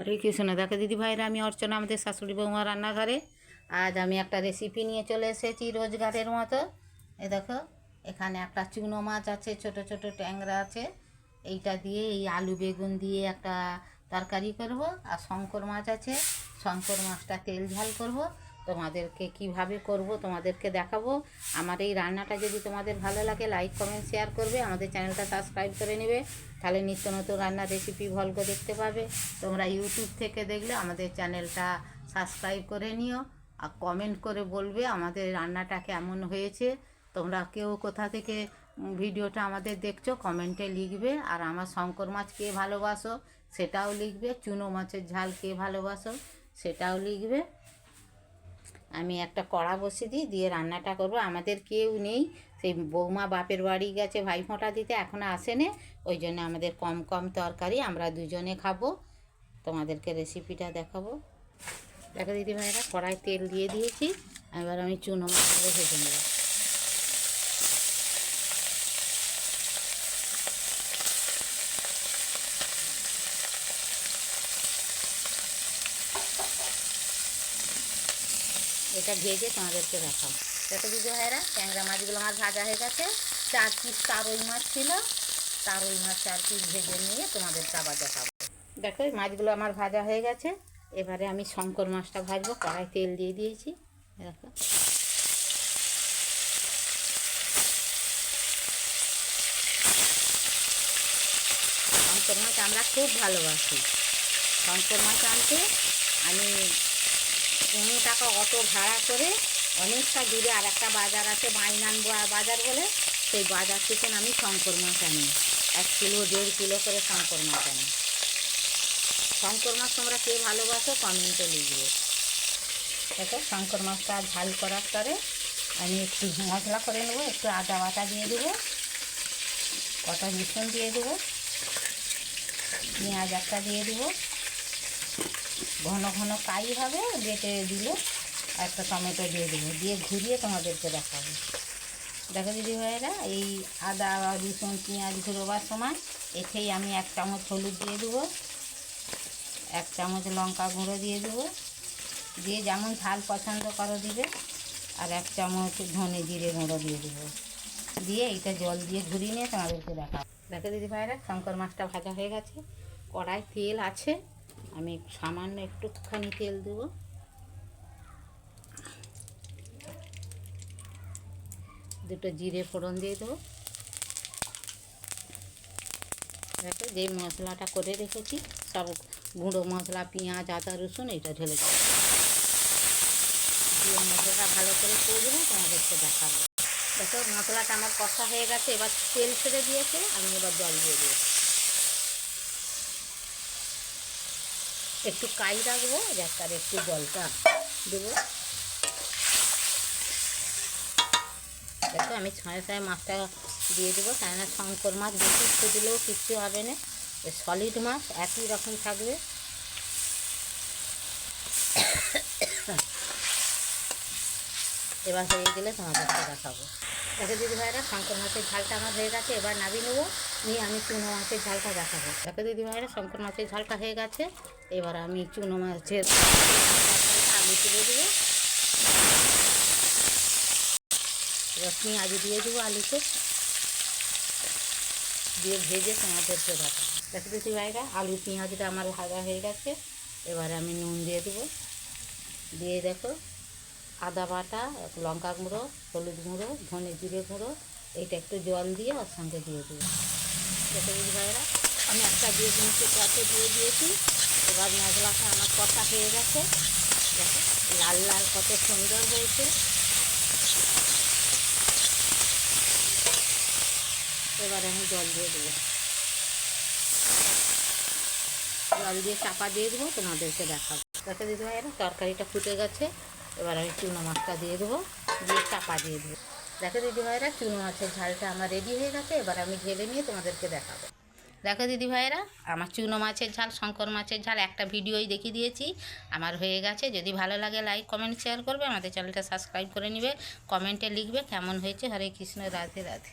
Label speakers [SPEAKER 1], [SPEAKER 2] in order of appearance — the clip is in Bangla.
[SPEAKER 1] হরে কৃষ্ণ দেখো দিদি ভাইরা, আমি অর্চনা, আমাদের শাশুড়ি বৌমা রান্নাঘরে। আজ আমি একটা রেসিপি নিয়ে চলে এসেছি রোজগারের মতো। এ দেখো, এখানে একটা চুনো মাছ আছে, ছোট ছোট ট্যাংরা আছে। এইটা দিয়ে এই আলু বেগুন দিয়ে একটা তরকারি করব। আর শঙ্কর মাছ আছে, শঙ্কর মাছটা তেল ঝাল করব। তোমাদেরকে কীভাবে করব, তোমাদেরকে দেখাবো। আমার এই রান্নাটা যদি তোমাদের ভালো লাগে লাইক কমেন্ট শেয়ার করবে। আমাদের চ্যানেলটা সাবস্ক্রাইব করে নেবে। তাহলে নিত্য নতুন রান্নার রেসিপি ভলগ দেখতে পাবে। তোমরা ইউটিউব থেকে দেখলে আমাদের চ্যানেলটা সাবস্ক্রাইব করে নিও আর কমেন্ট করে বলবে আমাদের রান্নাটা কেমন হয়েছে। তোমরা কেউ কোথা থেকে ভিডিওটা আমাদের দেখছ কমেন্টে লিখবে। আর আমার শঙ্কর মাছ কে ভালোবাসো, সেটাও লিখবে। চুনো মাছের ঝাল কে ভালোবাসো, সেটাও লিখবে। আমি একটা কড়া বসে দিই, দিয়ে রান্নাটা করব। আমাদের কেউ নেই। সেই বৌমা বাপের বাড়ি গেছে ভাই ফোঁটা দিতে এখনও আসেনি। ওই জন্য আমাদের কম কম তরকারি, আমরা দুজনে খাব। তোমাদেরকে রেসিপিটা দেখাবো। দেখো দিদি ভাইরা কড়াই তেল দিয়ে দিয়েছি। এবার আমি চুনো মাছগুলো ভেজে নেব। এটা ভেজে তোমাদেরকে দেখাবো। দেখো দিদি ভাইরা ট্যাংরা মাছগুলো আমার ভাজা হয়ে গেছে। চার পিস তারই মাছ ছিল। তারই মাছ চার পিস ভেজে নিয়ে তোমাদেরকে আবার দেখাবো। দেখো মাছগুলো আমার ভাজা হয়ে গেছে। এবারে আমি শঙ্কর মাছটা ভাজবো, কড়াই তেল দিয়ে দিয়েছি। দেখো। শঙ্কর মাছ আমরা খুব ভালোবাসি। শঙ্কর মাছ আনতে আমি পনেরো টাকা অটো ভাড়া করে অনেকটা দূরে আর একটা বাজার আছে বাইনান বাজার বলে, সেই বাজার থেকে আমি শঙ্কর মাছ আনি। এক কিলো, দেড় কিলো করে শঙ্কর মাছ আনি। শঙ্কর মাছ তোমরা কে ভালোবাসো কমেন্টে লিখবে। দেখো, শঙ্কর মাছটা ঝাল করার পরে আমি একটু মশলা করে নেব, একটু আদা বাটা দিয়ে দেবো, কটা রসুন দিয়ে দেবো, পেঁয়াজ একটা দিয়ে দেবো। ঘন ঘন কাই হবে বেটে দিলে একটা টমেটো দিয়ে দেবো দিয়ে ঘুরিয়ে তোমাদেরকে দেখাবো। দেখো দিদি ভাইয়েরা, এই আদা, রসুন, পেঁয়াজ ঘুরোবার সময় এতেই আমি এক চামচ হলুদ দিয়ে দেবো, এক চামচ লঙ্কা গুঁড়ো দিয়ে দেবো। দিয়ে যেমন ঝাল পছন্দ করো দিবে, আর এক চামচ ধনে জিরে গুঁড়ো দিয়ে দেবো। দিয়ে এইটা জল দিয়ে ঘুরিয়ে নিয়ে তোমাদেরকে দেখাবো। দেখো দিদি ভাইরা শঙ্কর মাছটা ভাজা হয়ে গেছে, কড়াই তেল আছে। আমি সামান্য একটুখানি তেল দেবো। দুটো জিরে ফোড়ন দিয়ে দেবো। দেখো যে মশলাটা করে রেখেছি, সব গুঁড়ো মশলা, পেঁয়াজ, আদা, রসুন, এটা ঢেলে দেবো। দিয়ে মশলাটা ভালো করে করব তোমাদেরকে দেখাবো। দেখো মশলাটা আমার কষা হয়ে গেছে, এবার তেল ছেড়ে দিয়েছে, আমি এবার জল দিয়ে দেবো। একটু কাই রাখব যার তার একটু জলটা দেবো। দেখো আমি ছয় ছয় মাছটা দিয়ে দেবো, কেননা শঙ্কর মাছ বেশি একটু দিলেও কিচ্ছু হবে না। সলিড মাছ একই রকম থাকবে। এবার হয়ে গেলে তোমাদেরকে দেখাবো। দেখো দিদি ভাইরা শঙ্কর মাছের ঝালটা আমার হয়ে গেছে, এবার নাবি নেব। নিয়ে আমি চুনো মাছের ঝালটা দেখাবো। দেখো দিদি ভাইরা শঙ্কর মাছের ঝালটা হয়ে গেছে। এবার আমি চুনো মাছের আলু তুলে দেবো। এবার পেঁয়াজ দিয়ে দেবো আলুতে। দিয়ে ভেজে তোমাদেরকে দেখাবো দেখো দিদি ভাইরা আলু, পেঁয়াজটা আমার ভাজা হয়ে গেছে। এবার আমি নুন দিয়ে দেবো। দিয়ে দেখো আদা বাটা লঙ্কা গুঁড়ো, হলুদ গুঁড়ো, ধনে জিরে গুঁড়ো, এইটা একটু জল দিয়ে ওর সঙ্গে দিয়ে দেবো। দিদি ভাইরা আমি একটা দিয়ে দিয়েছি কষে দিয়ে দিয়েছি। এবার মশলাটা আমার কষা হয়ে গেছে। লাল লাল কত সুন্দর হয়েছে। এবার আমি জল দিয়ে দেবো। জল দিয়ে চাপা দিয়ে দেবো, তোমাদেরকে দেখাবো। দেখো দিদি তরকারিটা ফুটে গেছে। এবার আমি চুনো মাছটা দিয়ে দেবো, দিয়ে চাপা দিয়ে দেবো। দেখো দিদি ভাইয়েরা চুনো মাছের ঝালটা আমার রেডি হয়ে গেছে, এবার আমি ঢেলে নিয়ে তোমাদেরকে দেখাবো। দেখো দিদি ভাইয়েরা আমার চুনো মাছের ঝাল, শঙ্কর মাছের ঝাল, একটা ভিডিওই দেখিয়ে দিয়েছি, আমার হয়ে গেছে। যদি ভালো লাগে লাইক কমেন্ট শেয়ার করবে, আমাদের চ্যানেলটা সাবস্ক্রাইব করে নিবে কমেন্টে লিখবে কেমন হয়েছে, হরে কৃষ্ণ, রাধে রাধে।